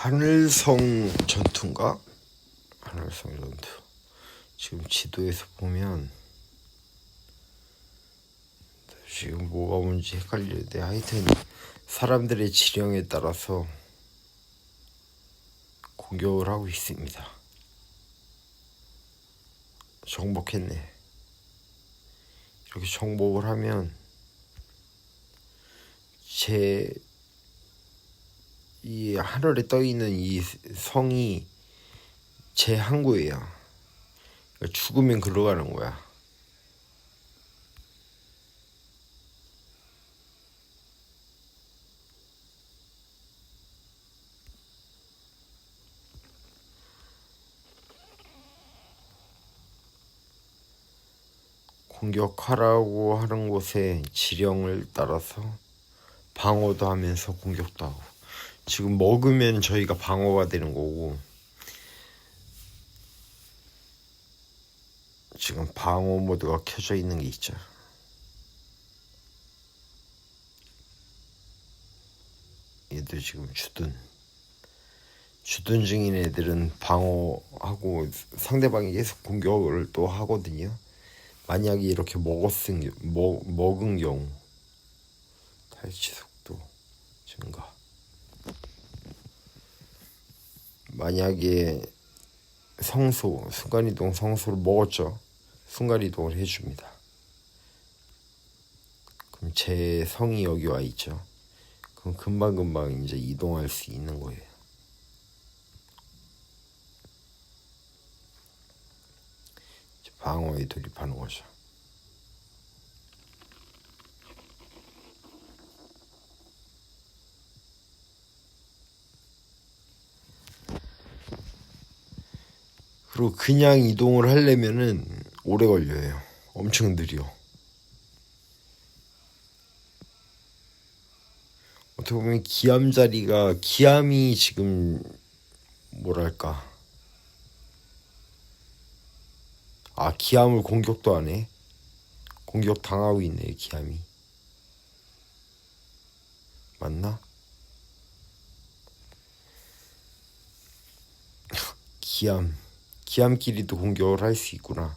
하늘성 전투인가? 하늘성 전투. 지금 지도에서 보면 지금 뭐가 뭔지 헷갈리는데 하여튼 사람들의 지령에 따라서 공격을 하고 있습니다. 정복했네. 이렇게 정복을 하면 제 이 하늘에 떠 있는 이 성이 제 항구예요. 그러니까 죽으면 글로 가는 거야. 공격하라고 하는 곳에 지령을 따라서 방어도 하면서 공격도 하고 지금 먹으면 저희가 방어가 되는 거고 지금 방어 모드가 켜져 있는 게 있죠. 얘도 지금 주둔 주둔 중인 애들은 방어하고 상대방이 계속 공격을 또 하거든요. 만약에 이렇게 먹었은 겨- 먹, 먹은 경우 탈취 속도 증가. 만약에 성소 순간이동 성소를 먹었죠. 순간이동을 해줍니다. 그럼 제 성이 여기 와 있죠. 그럼 금방 금방 이제 이동할 수 있는 거예요. 방어에 돌입하는 거죠. 그리고 그냥 이동을 하려면은 오래 걸려요. 엄청 느려. 어떻게 보면 기암 자리가 기암이 지금 뭐랄까 아 기암을 공격도 안 해. 공격 당하고 있네 기암이. 맞나? 기암 기암끼리도 공격을 할 수 있구나.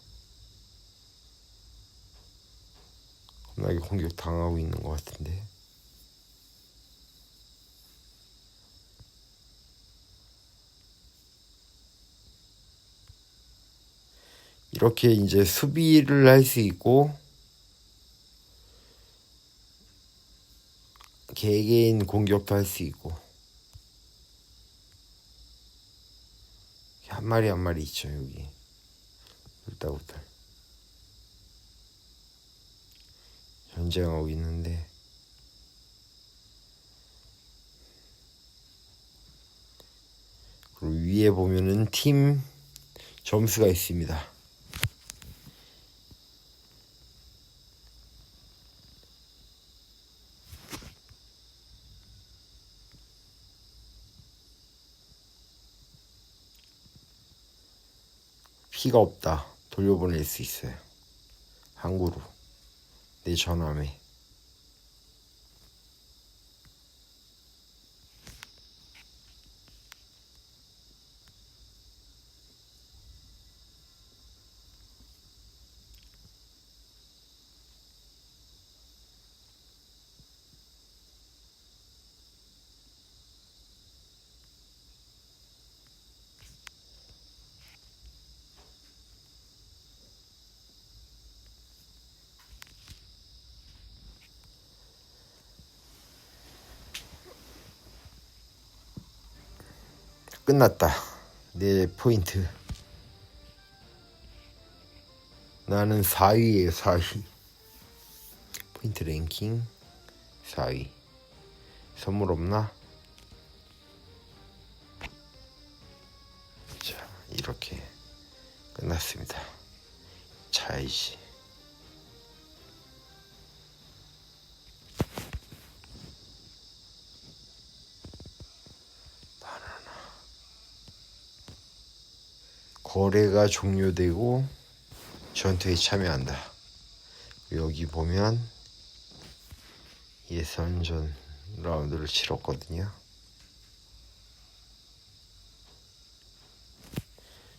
겁나게 공격 당하고 있는 것 같은데. 이렇게 이제 수비를 할 수 있고 개개인 공격도 할 수 있고 한 마리 한 마리 있죠 여기. 울다우들 전쟁하고 있는데. 그리고 위에 보면은 팀 점수가 있습니다. 피가 없다. 돌려보낼 수 있어요. 항구로. 내 전함에. 끝났다. 내 포인트. 나는 4위에 4위. 포인트 랭킹 4위. 선물 없나? 자, 이렇게 끝났습니다. 자이지. 거래가 종료되고 전투에 참여한다. 여기 보면 예선전 라운드를 치렀거든요.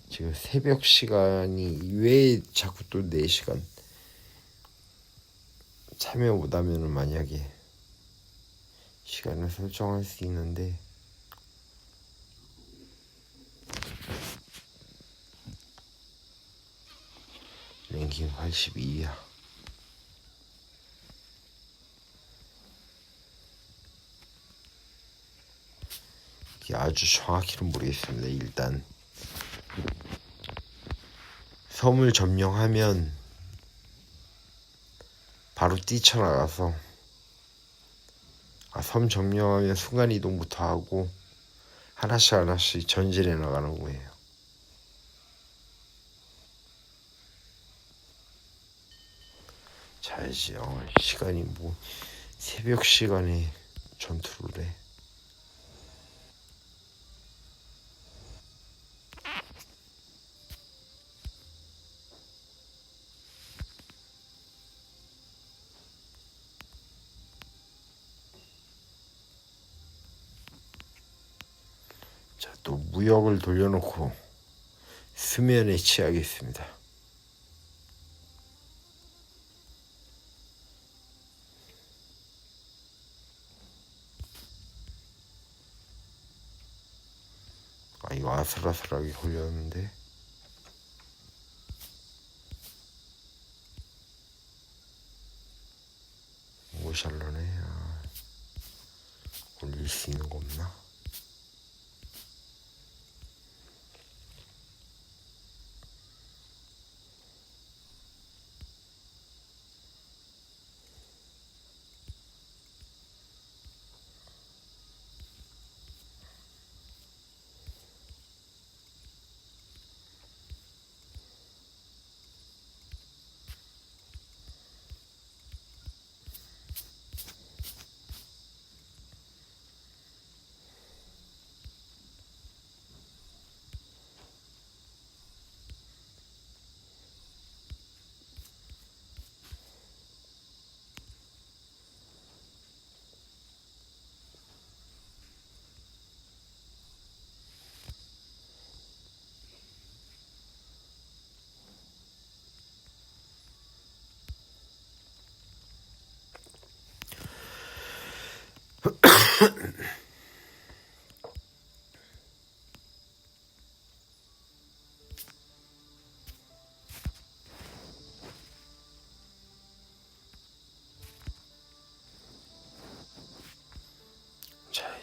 지금 새벽 시간이 왜 자꾸 또 4시간 참여 못하면 만약에 시간을 설정할 수 있는데 랭킹 82야 이게 아주 정확히는 모르겠습니다 일단 섬을 점령하면 바로 뛰쳐나가서 아, 섬 점령하면 순간 이동부터 하고 하나씩 하나씩 전진해 나가는 거예요. 자야지. 어, 시간이 뭐 새벽 시간에 전투를 해. 자, 또 무역을 돌려놓고 수면에 취하겠습니다. 아, 이거 아슬아슬하게 걸렸는데. 오샬러네. 아, 올릴 수 있는 거 없나?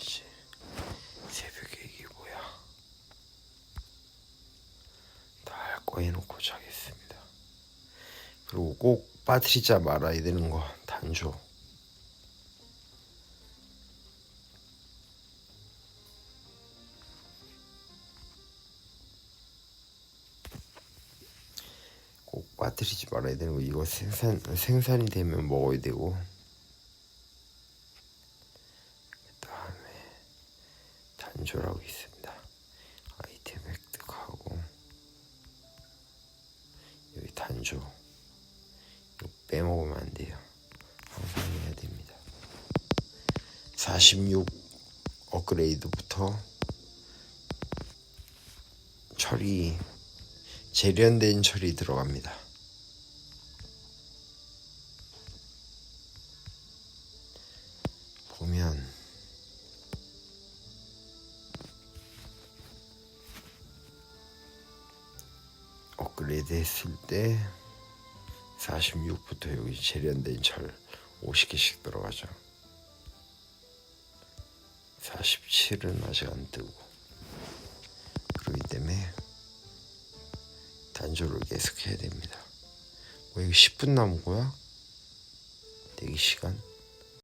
자 이제 새벽에 이게 뭐야? 다 해놓고 자겠습니다. 그리고 꼭 빠뜨리자 말아야 되는 거. 단조. 꼭 빠뜨리지 말아야 되는 거. 이거 생산 생산이 되면 먹어야 되고 그다음에 단조라고 있습니다. 아이템 획득하고 이거 빼먹으면 안 돼요. 항상 해야 됩니다. 46 업그레이드부터 철이 재련된 철이 들어갑니다. 보면 했을 때 46부터 여기 재련된 철 50개씩 들어가죠. 47은 아직 안 뜨고 그렇기 때문에 단조를 계속 해야 됩니다. 뭐 이거 10분 남은 거야? 대기 시간?